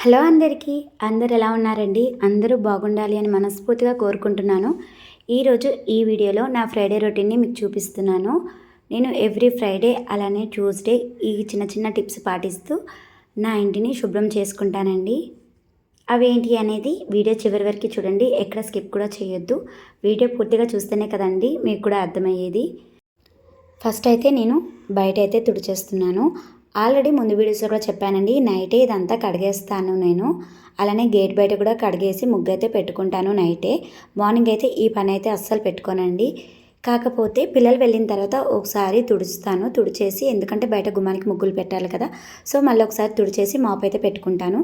Hello అందరికీ. అందరు ఎలా ఉన్నారండి? అందరూ బాగుండాలి అని మనస్ఫూర్తిగా కోరుకుంటున్నాను. ఈరోజు ఈ వీడియోలో నా ఫ్రైడే రొటీన్ని మీకు చూపిస్తున్నాను. నేను ఎవ్రీ ఫ్రైడే అలానే ట్యూస్డే ఈ చిన్న చిన్న టిప్స్ పాటిస్తూ నా ఇంటిని శుభ్రం చేసుకుంటానండి. అవేంటి అనేది వీడియో చివరి వరకు చూడండి. ఎక్కడ స్కిప్ కూడా చేయొద్దు. వీడియో పూర్తిగా చూస్తేనే కదండి మీకు కూడా అర్థమయ్యేది. ఫస్ట్ అయితే నేను బయట అయితే తుడిచేస్తున్నాను. ఆల్రెడీ ముందు వీడియోస్లో కూడా చెప్పానండి నైటే ఇదంతా కడిగేస్తాను నేను. అలానే గేట్ బయట కూడా కడిగేసి ముగ్గు అయితే పెట్టుకుంటాను నైటే. మార్నింగ్ అయితే ఈ పని అయితే అస్సలు పెట్టుకోనండి. కాకపోతే పిల్లలు వెళ్ళిన తర్వాత ఒకసారి తుడుస్తాను. తుడిచేసి ఎందుకంటే బయట గుమ్మానికి ముగ్గులు పెట్టాలి కదా. సో మళ్ళీ ఒకసారి తుడిచేసి మాపు అయితే పెట్టుకుంటాను.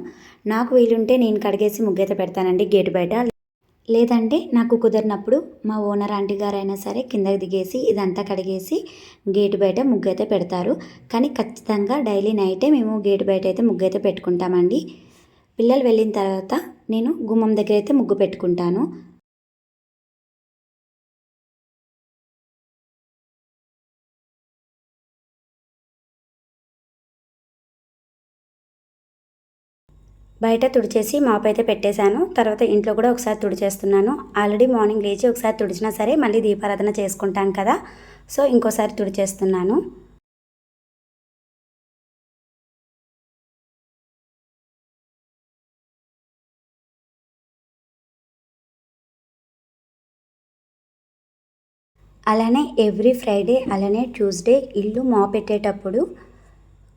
నాకు వీలుంటే నేను కడిగేసి ముగ్గు అయితే పెడతానండి గేట్ బయట. లేదంటే నాకు కుదిరినప్పుడు మా ఓనర్ ఆంటీ గారైనా సరే కిందకి దిగేసి ఇదంతా కడిగేసి గేటు బయట ముగ్గు అయితే పెడతారు. కానీ ఖచ్చితంగా డైలీ నైటే మేము గేటు బయట అయితే ముగ్గు అయితే పెట్టుకుంటామండి. పిల్లలు వెళ్ళిన తర్వాత నేను గుమ్మం దగ్గర అయితే ముగ్గు పెట్టుకుంటాను. బయట తుడిచేసి మాపు అయితే పెట్టేశాను. తర్వాత ఇంట్లో కూడా ఒకసారి తుడిచేస్తున్నాను. ఆల్రెడీ మార్నింగ్ లేచి ఒకసారి తుడిచినా సరే మళ్ళీ దీపారాధన చేసుకుంటాం కదా. సో ఇంకోసారి తుడిచేస్తున్నాను. అలానే ఎవ్రీ ఫ్రైడే అలానే ట్యూస్డే ఇల్లు మాపెట్టేటప్పుడు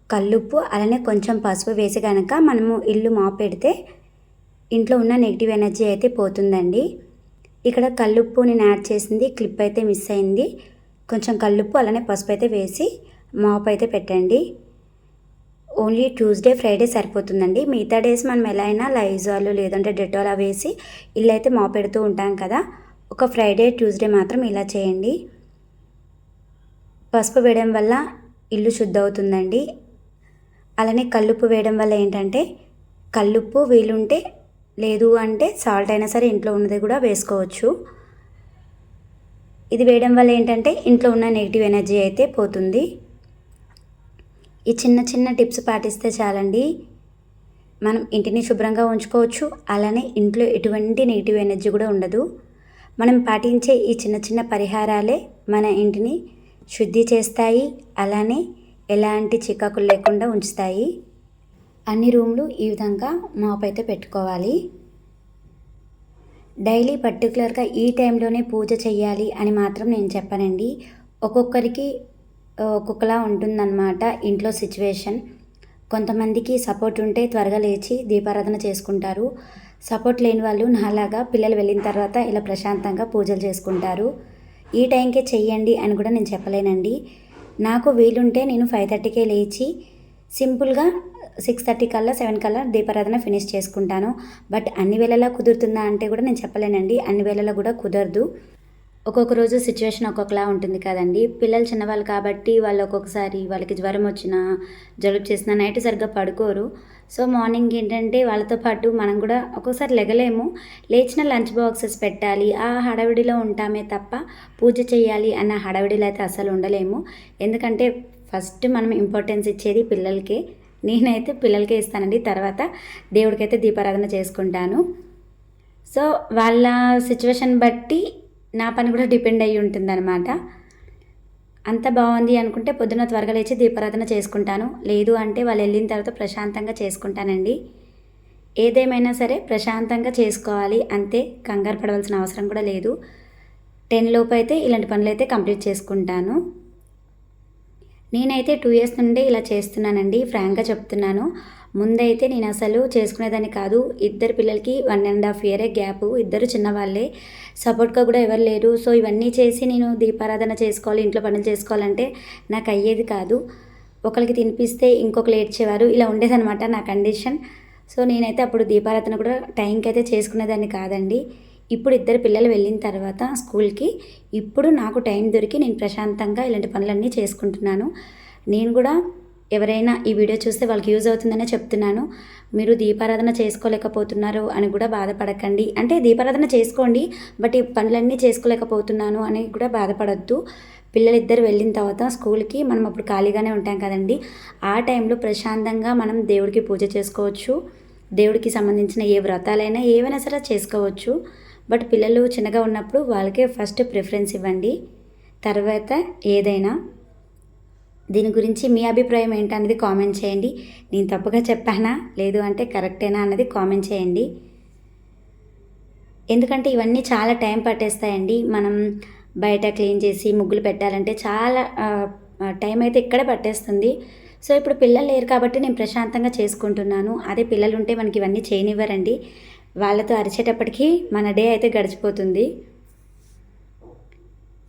కల్లుప్పు అలానే కొంచెం పసుపు వేసి కనుక మనము ఇల్లు మాపెడితే ఇంట్లో ఉన్న నెగిటివ్ ఎనర్జీ అయితే పోతుందండి. ఇక్కడ కల్లుప్పు నేను యాడ్ చేసింది క్లిప్ అయితే మిస్ అయింది. కొంచెం కల్లుప్పు అలానే పసుపు అయితే వేసి మాప్ అయితే పెట్టండి. ఓన్లీ ట్యూస్డే ఫ్రైడే సరిపోతుందండి. మిగతా డేస్ మనం ఎలా అయినా లైజాలు లేదంటే డెటాల్ వేసి ఇల్లు అయితే మా పెడుతూ ఉంటాం కదా. ఒక ఫ్రైడే ట్యూస్డే మాత్రం ఇలా చేయండి. పసుపు వేయడం వల్ల ఇల్లు శుద్ధ అవుతుందండి. అలానే కల్లుప్పు వేయడం వల్ల ఏంటంటే కల్లుప్పు వీలుంటే లేదు అంటే సాల్ట్ అయినా సరే ఇంట్లో ఉన్నది కూడా వేసుకోవచ్చు. ఇది వేయడం వల్ల ఏంటంటే ఇంట్లో ఉన్న నెగిటివ్ ఎనర్జీ అయితే పోతుంది. ఈ చిన్న చిన్న టిప్స్ పాటిస్తే చాలండి. మనం ఇంటిని శుభ్రంగా ఉంచుకోవచ్చు. అలానే ఇంట్లో ఎటువంటి నెగిటివ్ ఎనర్జీ కూడా ఉండదు. మనం పాటించే ఈ చిన్న చిన్న పరిహారాలే మన ఇంటిని శుద్ధి చేస్తాయి. అలానే ఎలాంటి చికాకులు లేకుండా ఉంచుతాయి? అన్ని రూమ్లు ఈ విధంగా మాప్ అయితే పెట్టుకోవాలి. డైలీ పర్టికులర్గా ఈ టైంలోనే పూజ చేయాలి అని మాత్రం నేను చెప్పనండి. ఒక్కొక్కరికి ఒక్కొక్కలా ఉంటుందన్నమాట ఇంట్లో సిచ్యువేషన్. కొంతమందికి సపోర్ట్ ఉంటే త్వరగా లేచి దీపారాధన చేసుకుంటారు. సపోర్ట్ లేని వాళ్ళు నాలాగా పిల్లలు వెళ్ళిన తర్వాత ఇలా ప్రశాంతంగా పూజలు చేసుకుంటారు. ఈ టైంకే చెయ్యండి అని కూడా నేను చెప్పలేనండి. నాకు వీలుంటే నేను ఫైవ్ థర్టీకే లేచి సింపుల్గా సిక్స్ థర్టీ కల్లా సెవెన్ కల్లా దీపారాధన ఫినిష్ చేసుకుంటాను. బట్ అన్ని వేళలా కుదురుతుందా అంటే కూడా నేను చెప్పలేనండి. అన్ని వేళలా కూడా కుదరదు. ఒక్కొక్క రోజు సిచ్యువేషన్ ఒక్కొక్కలా ఉంటుంది కదండి. పిల్లలు చిన్నవాళ్ళు కాబట్టి వాళ్ళు ఒక్కొక్కసారి వాళ్ళకి జ్వరం వచ్చినా జలుబు చేసినా నైట్ సరిగ్గా పడుకోరు. సో మార్నింగ్ ఏంటంటే వాళ్ళతో పాటు మనం కూడా ఒక్కొక్కసారి లెగలేము. లేచిన లంచ్ బాక్సెస్ పెట్టాలి. ఆ హడావిడిలో ఉంటామే తప్ప పూజ చేయాలి అన్న హడావిడిలో అయితే అసలు ఉండలేము. ఎందుకంటే ఫస్ట్ మనం ఇంపార్టెన్స్ ఇచ్చేది పిల్లలకే. నేనైతే పిల్లలకే ఇస్తానండి. తర్వాత దేవుడికైతే దీపారాధన చేసుకుంటాను. సో వాళ్ళ సిచ్యువేషన్ బట్టి నా పని కూడా డిపెండ్ అయ్యి ఉంటుందన్నమాట. అంత బాగుంది అనుకుంటే పొద్దున త్వరగా లేచి దీపారాధన చేసుకుంటాను. లేదు అంటే వాళ్ళు వెళ్ళిన తర్వాత ప్రశాంతంగా చేసుకుంటానండి. ఏదేమైనా సరే ప్రశాంతంగా చేసుకోవాలి అంతే కంగారు పడవలసిన అవసరం కూడా లేదు. టెన్ లోపు అయితే ఇలాంటి పనులు అయితే కంప్లీట్ చేసుకుంటాను. నేనైతే టూ ఇయర్స్ నుండి ఇలా చేస్తున్నానండి ఫ్రాంక్గా చెప్తున్నాను. ముందైతే నేను అసలు చేసుకునేదాన్ని కాదు. ఇద్దరు పిల్లలకి వన్ అండ్ హాఫ్ ఇయరే గ్యాప్. ఇద్దరు చిన్నవాళ్ళే. సపోర్ట్గా కూడా ఎవరు లేరు. సో ఇవన్నీ చేసి నేను దీపారాధన చేసుకోవాలి ఇంట్లో పనులు చేసుకోవాలంటే నాకు అయ్యేది కాదు. ఒకరికి తినిపిస్తే ఇంకొకరు ఏడ్చేవారు. ఇలా ఉండేదనమాట నా కండిషన్. సో నేనైతే అప్పుడు దీపారాధన కూడా టైంకి అయితే చేసుకునేదాన్ని కాదండి. ఇప్పుడు ఇద్దరు పిల్లలు వెళ్ళిన తర్వాత స్కూల్కి ఇప్పుడు నాకు టైం దొరికి నేను ప్రశాంతంగా ఇలాంటి పనులన్నీ చేసుకుంటున్నాను. నేను కూడా ఎవరైనా ఈ వీడియో చూస్తే వాళ్ళకి యూజ్ అవుతుందనే చెప్తున్నాను. మీరు దీపారాధన చేసుకోలేకపోతున్నారు అని కూడా బాధపడకండి. అంటే దీపారాధన చేసుకోండి బట్ ఈ పనులన్నీ చేసుకోలేకపోతున్నాను అని కూడా బాధపడద్దు. పిల్లలిద్దరు వెళ్ళిన తర్వాత స్కూల్కి మనం అప్పుడు ఖాళీగానే ఉంటాం కదండి. ఆ టైంలో ప్రశాంతంగా మనం దేవుడికి పూజ చేసుకోవచ్చు. దేవుడికి సంబంధించిన ఏ వ్రతాలైనా ఏవైనా సరే చేసుకోవచ్చు. బట్ పిల్లలు చిన్నగా ఉన్నప్పుడు వాళ్ళకే ఫస్ట్ ప్రిఫరెన్స్ ఇవ్వండి. తర్వాత ఏదైనా దీని గురించి మీ అభిప్రాయం ఏంటనేది కామెంట్ చేయండి. నేను తప్పుగా చెప్పానా? లేదు అంటే కరెక్టేనా అన్నది కామెంట్ చేయండి. ఎందుకంటే ఇవన్నీ చాలా టైం పట్టేస్తాయండి. మనం బయట క్లీన్ చేసి ముగ్గులు పెట్టాలంటే చాలా టైం అయితే ఇక్కడే పట్టేస్తుంది. సో ఇప్పుడు పిల్లలు లేరు కాబట్టి నేను ప్రశాంతంగా చేసుకుంటున్నాను. అదే పిల్లలు ఉంటే మనకి ఇవన్నీ చేయనివ్వరండి. వాళ్ళతో అరిచేటప్పటికి మన డే అయితే గడిచిపోతుంది.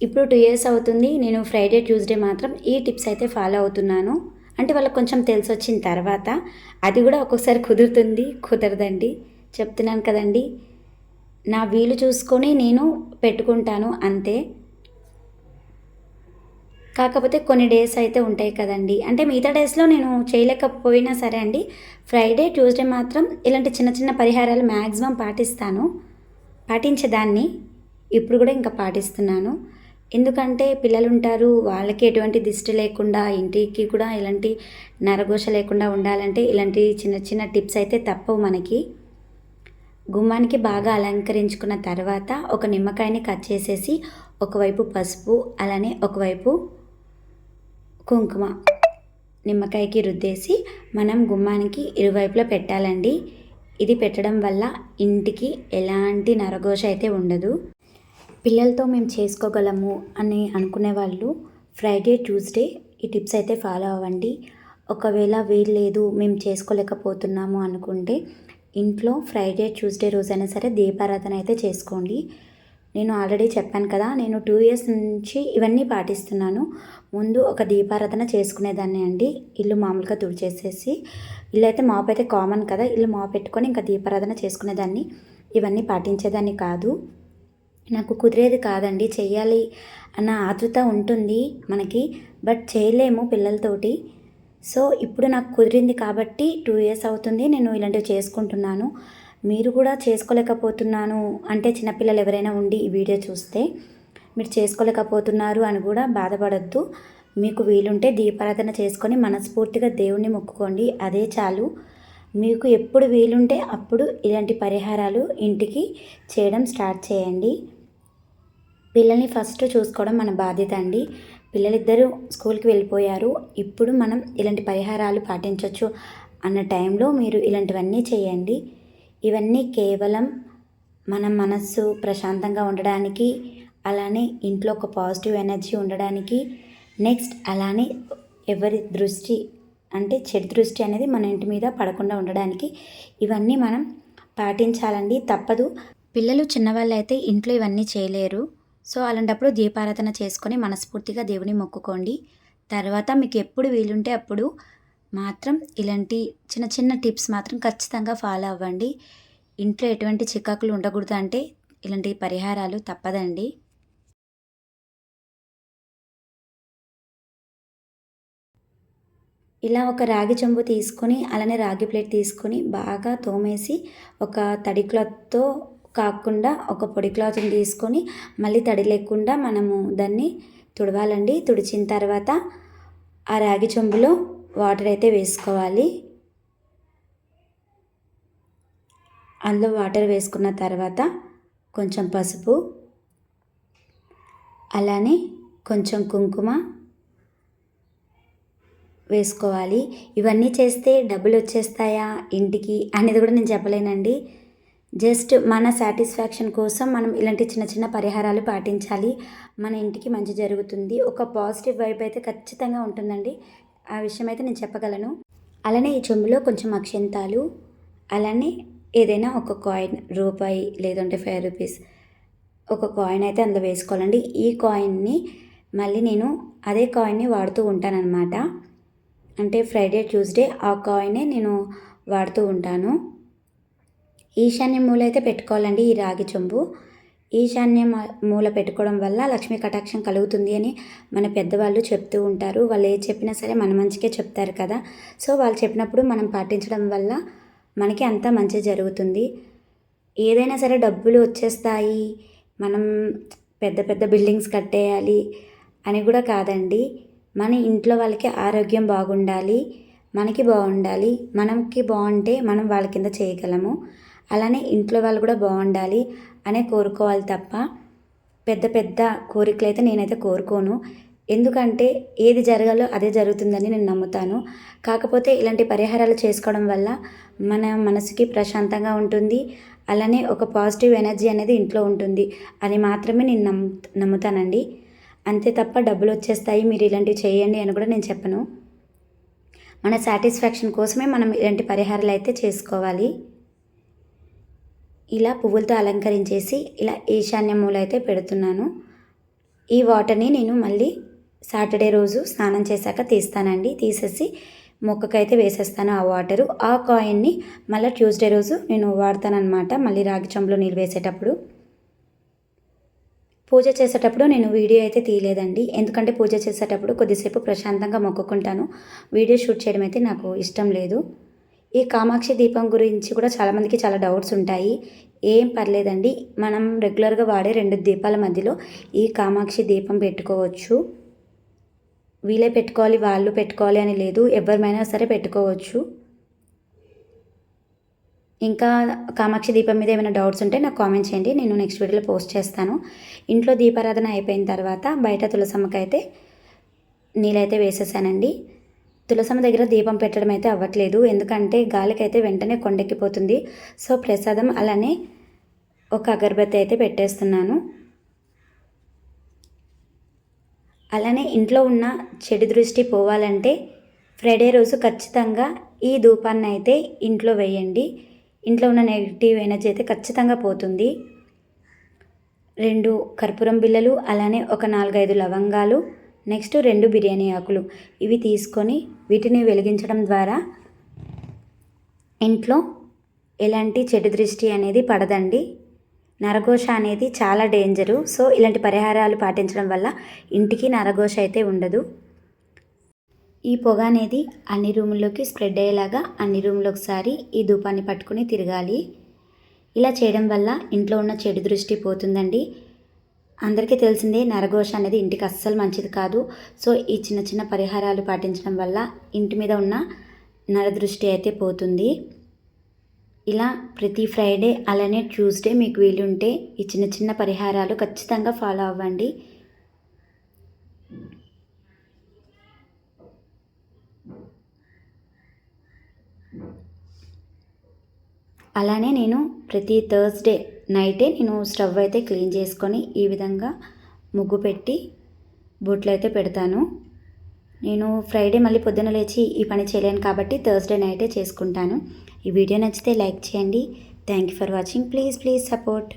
ఇప్పుడు టూ ఇయర్స్ అవుతుంది. నేను ఫ్రైడే ట్యూస్డే మాత్రం ఈ టిప్స్ అయితే ఫాలో అవుతున్నాను. అంటే వాళ్ళకి కొంచెం తెలిసి వచ్చిన తర్వాత అది కూడా ఒక్కొక్కసారి కుదురుతుంది కుదరదండి. చెప్తున్నాను కదండి. నా వీలు చూసుకొని నేను పెట్టుకుంటాను అంతే. కాకపోతే కొన్ని డేస్ అయితే ఉంటాయి కదండి. అంటే మిగతా డేస్లో నేను చేయలేకపోయినా సరే అండి ఫ్రైడే ట్యూస్డే మాత్రం ఇలాంటి చిన్న చిన్న పరిహారాలు మ్యాక్సిమం పాటిస్తాను. పాటించేదాన్ని ఇప్పుడు కూడా ఇంకా పాటిస్తున్నాను. ఎందుకంటే పిల్లలు ఉంటారు వాళ్ళకి ఎటువంటి దిష్టి లేకుండా ఇంటికి కూడా ఇలాంటి నరఘోష లేకుండా ఉండాలంటే ఇలాంటి చిన్న చిన్న టిప్స్ అయితే తప్పవు మనకి. గుమ్మానికి బాగా అలంకరించుకున్న తర్వాత ఒక నిమ్మకాయని కట్ చేసేసి ఒకవైపు పసుపు అలానే ఒకవైపు కుంకుమ నిమ్మకాయకి రుద్దేసి మనం గుమ్మానికి ఇరువైపులా పెట్టాలండి. ఇది పెట్టడం వల్ల ఇంటికి ఎలాంటి నరఘోష అయితే ఉండదు. పిల్లలతో మేము చేసుకోగలము అని అనుకునే వాళ్ళు ఫ్రైడే ట్యూస్డే ఈ టిప్స్ అయితే ఫాలో అవ్వండి. ఒకవేళ వీలు లేదు మేము చేసుకోలేకపోతున్నాము అనుకుంటే ఇంట్లో ఫ్రైడే ట్యూస్డే రోజైనా సరే దీపారాధన అయితే చేసుకోండి. నేను ఆల్రెడీ చెప్పాను కదా నేను టూ ఇయర్స్ నుంచి ఇవన్నీ పాటిస్తున్నాను. ముందు ఒక దీపారాధన చేసుకునేదాన్ని అండి. ఇల్లు మామూలుగా తుడిచేసేసి ఇల్లు అయితే మాపు అయితే కామన్ కదా ఇల్లు మాప్ పెట్టుకొని ఇంకా దీపారాధన చేసుకునేదాన్ని. ఇవన్నీ పాటించేదాన్ని కాదు. నాకు కుదిరేది కాదండి చెయ్యాలి అన్న ఆతృత ఉంటుంది మనకి బట్ చేయలేము పిల్లలతోటి. సో ఇప్పుడు నాకు కుదిరింది కాబట్టి టూ ఇయర్స్ అవుతుంది నేను ఇలాంటివి చేసుకుంటున్నాను. మీరు కూడా చేసుకోలేకపోతున్నాను అంటే చిన్నపిల్లలు ఎవరైనా ఉండి ఈ వీడియో చూస్తే మీరు చేసుకోలేకపోతున్నారు అని కూడా బాధపడద్దు. మీకు వీలుంటే దీపారాధన చేసుకొని మనస్ఫూర్తిగా దేవుణ్ణి మొక్కుకోండి అదే చాలు. మీకు ఎప్పుడు వీలుంటే అప్పుడు ఇలాంటి పరిహారాలు ఇంటికి చేయడం స్టార్ట్ చేయండి. పిల్లల్ని ఫస్ట్ చూసుకోవడం మన బాధ్యత అండి. పిల్లలిద్దరూ స్కూల్కి వెళ్ళిపోయారు. ఇప్పుడు మనం ఇలాంటి పరిహారాలు పాటించవచ్చు అన్న టైంలో మీరు ఇలాంటివన్నీ చేయండి. ఇవన్నీ కేవలం మన మనస్సు ప్రశాంతంగా ఉండడానికి అలానే ఇంట్లో ఒక పాజిటివ్ ఎనర్జీ ఉండడానికి నెక్స్ట్ అలానే ఎవరి దృష్టి అంటే చెడు దృష్టి అనేది మన ఇంటి మీద పడకుండా ఉండడానికి ఇవన్నీ మనం పాటించాలండి. తప్పదు. పిల్లలు చిన్నవాళ్ళు అయితే ఇంట్లో ఇవన్నీ చేయలేరు. సో అలాంటప్పుడు దీపారాధన చేసుకొని మనస్ఫూర్తిగా దేవుని మొక్కుకోండి. తర్వాత మీకు ఎప్పుడు వీలుంటే అప్పుడు మాత్రం ఇలాంటి చిన్న చిన్న టిప్స్ మాత్రం ఖచ్చితంగా ఫాలో అవ్వండి. ఇంట్లో ఎటువంటి చికాకులు ఉండకూడదు అంటే ఇలాంటి పరిహారాలు తప్పదండి. ఇలా ఒక రాగి చెంబు తీసుకొని అలానే రాగి ప్లేట్ తీసుకొని బాగా తోమేసి ఒక తడి క్లాత్తో కాకుండా ఒక పొడి క్లాత్ని తీసుకొని మళ్ళీ తడి లేకుండా మనము దాన్ని తుడవాలండి. తుడిచిన తర్వాత ఆ రాగి చెంబులో వాటర్ అయితే వేసుకోవాలి. అందులో వాటర్ వేసుకున్న తర్వాత కొంచెం పసుపు అలానే కొంచెం కుంకుమ వేసుకోవాలి. ఇవన్నీ చేస్తే డబ్బులు వచ్చేస్తాయా ఇంటికి అనేది కూడా నేను చెప్పలేనండి. జస్ట్ మన సాటిస్ఫాక్షన్ కోసం మనం ఇలాంటి చిన్న చిన్న పరిహారాలు పాటించాలి. మన ఇంటికి మంచి జరుగుతుంది. ఒక పాజిటివ్ వైబ్ అయితే ఖచ్చితంగా ఉంటుందండి. ఆ విషయం అయితే నేను చెప్పగలను. అలానే ఈ చెంబులో కొంచెం అక్షంతాలు అలానే ఏదైనా ఒక కాయిన్ రూపాయి లేదంటే ఫైవ్ రూపీస్ ఒక కాయిన్ అయితే అందులో వేసుకోవాలండి. ఈ కాయిన్ని మళ్ళీ నేను అదే కాయిన్ని వాడుతూ ఉంటానన్నమాట. అంటే ఫ్రైడే ట్యూస్డే ఆ కాయినే నేను వాడుతూ ఉంటాను. ఈశాన్య మూల అయితే పెట్టుకోవాలండి ఈ రాగి చెంబు. ఈశాన్య మూల పెట్టుకోవడం వల్ల లక్ష్మీ కటాక్షం కలుగుతుంది అని మన పెద్దవాళ్ళు చెప్తూ ఉంటారు. వాళ్ళు ఏ చెప్పినా సరే మన మంచికే చెప్తారు కదా. సో వాళ్ళు చెప్పినప్పుడు మనం పాటించడం వల్ల మనకి అంతా మంచి జరుగుతుంది. ఏదైనా సరే డబ్బులు వచ్చేస్తాయి. మనం పెద్ద పెద్ద బిల్డింగ్స్ కట్టేయాలి అని కూడా కాదండి. మన ఇంట్లో వాళ్ళకి ఆరోగ్యం బాగుండాలి. మనకి బాగుండాలి. మనకి బాగుంటే మనం వాళ్ళ కింద చేయగలము. అలానే ఇంట్లో వాళ్ళు కూడా బాగుండాలి అనే కోరుకోవాలి తప్ప పెద్ద పెద్ద కోరికలు అయితే నేనైతే కోరుకోను. ఎందుకంటే ఏది జరగాలో అదే జరుగుతుందని నేను నమ్ముతాను. కాకపోతే ఇలాంటి పరిహారాలు చేసుకోవడం వల్ల మన మనసుకి ప్రశాంతంగా ఉంటుంది. అలానే ఒక పాజిటివ్ ఎనర్జీ అనేది ఇంట్లో ఉంటుంది అది మాత్రమే నేను నమ్ము నమ్ముతానండి. అంతే తప్ప డబ్బులు వచ్చేస్తాయి మీరు ఇలాంటివి చేయండి అని కూడా నేను చెప్పను. మన సాటిస్ఫాక్షన్ కోసమే మనం ఇలాంటి పరిహారాలు అయితే చేసుకోవాలి. ఇలా పువ్వులతో అలంకరించేసి ఇలా ఈశాన్య మూల అయితే పెడుతున్నాను. ఈ వాటర్ని నేను మళ్ళీ సాటర్డే రోజు స్నానం చేశాక తీస్తానండి. తీసేసి మొక్కకైతే వేసేస్తాను ఆ వాటరు. ఆ కాయిన్ని మళ్ళీ ట్యూస్డే రోజు నేను వాడతానమాట మళ్ళీ రాగి చెంబులో నీళ్ళు వేసేటప్పుడు. పూజ చేసేటప్పుడు నేను వీడియో అయితే తీయలేదండి. ఎందుకంటే పూజ చేసేటప్పుడు కొద్దిసేపు ప్రశాంతంగా మొక్కుకుంటాను. వీడియో షూట్ చేయడం అయితే నాకు ఇష్టం లేదు. ఈ కామాక్షి దీపం గురించి కూడా చాలామందికి చాలా డౌట్స్ ఉంటాయి. ఏం పర్లేదండి. మనం రెగ్యులర్గా వాడే రెండు దీపాల మధ్యలో ఈ కామాక్షి దీపం పెట్టుకోవచ్చు. వీలే పెట్టుకోవాలి వాళ్ళు పెట్టుకోవాలి అని లేదు. ఎవరిమైనా సరే పెట్టుకోవచ్చు. ఇంకా కామాక్షి దీపం మీద ఏమైనా డౌట్స్ ఉంటే నాకు కామెంట్ చేయండి. నేను నెక్స్ట్ వీడియోలో పోస్ట్ చేస్తాను. ఇంట్లో దీపారాధన అయిపోయిన తర్వాత బయట తులసమ్మకైతే నీళ్ళైతే వేసేసానండి. తులసమ్మ దగ్గర దీపం పెట్టడం అయితే అవ్వట్లేదు. ఎందుకంటే గాలికైతే వెంటనే కొండెక్కిపోతుంది. సో ప్రసాదం అలానే ఒక అగరబత్తి అయితే పెట్టేస్తున్నాను. అలానే ఇంట్లో ఉన్న చెడు దృష్టి పోవాలంటే ఫ్రైడే రోజు ఖచ్చితంగా ఈ ధూపాన్ని అయితే ఇంట్లో వేయండి. ఇంట్లో ఉన్న నెగిటివ్ ఎనర్జీ అయితే ఖచ్చితంగా పోతుంది. రెండు కర్పూరం బిళ్ళలు అలానే ఒక నాలుగైదు లవంగాలు నెక్స్ట్ రెండు బిర్యానీ ఆకులు. ఇవి తీసుకొని వీటిని వెలిగించడం ద్వారా ఇంట్లో ఎలాంటి చెడు దృష్టి అనేది పడదండి. నరఘోష అనేది చాలా డేంజరు. సో ఇలాంటి పరిహారాలు పాటించడం వల్ల ఇంటికి నరఘోష అయితే ఉండదు. ఈ పొగ అనేది అన్ని రూముల్లోకి స్ప్రెడ్ అయ్యేలాగా అన్ని రూమ్లో ఒకసారి ఈ ధూపాన్ని పట్టుకుని తిరగాలి. ఇలా చేయడం వల్ల ఇంట్లో ఉన్న చెడు దృష్టి పోతుందండి. అందరికీ తెలిసిందే నరఘోష అనేది ఇంటికి అస్సలు మంచిది కాదు. సో ఈ చిన్న చిన్న పరిహారాలు పాటించడం వల్ల ఇంటి మీద ఉన్న నరదృష్టి అయితే పోతుంది. ఇలా ప్రతి ఫ్రైడే అలానే ట్యూస్డే మీకు వీలుంటే ఈ చిన్న చిన్న పరిహారాలు ఖచ్చితంగా ఫాలో అవ్వండి. అలానే నేను ప్రతి థర్స్డే నైటే నేను స్టవ్ అయితే క్లీన్ చేసుకొని ఈ విధంగా ముగ్గు పెట్టి బొట్లు అయితే పెడతాను. నేను ఫ్రైడే మళ్ళీ పొద్దున లేచి ఈ పని చేయలేను కాబట్టి థర్స్డే నైటే చేసుకుంటాను. ఈ వీడియో నచ్చితే లైక్ చేయండి. Thank you for watching. Please please support.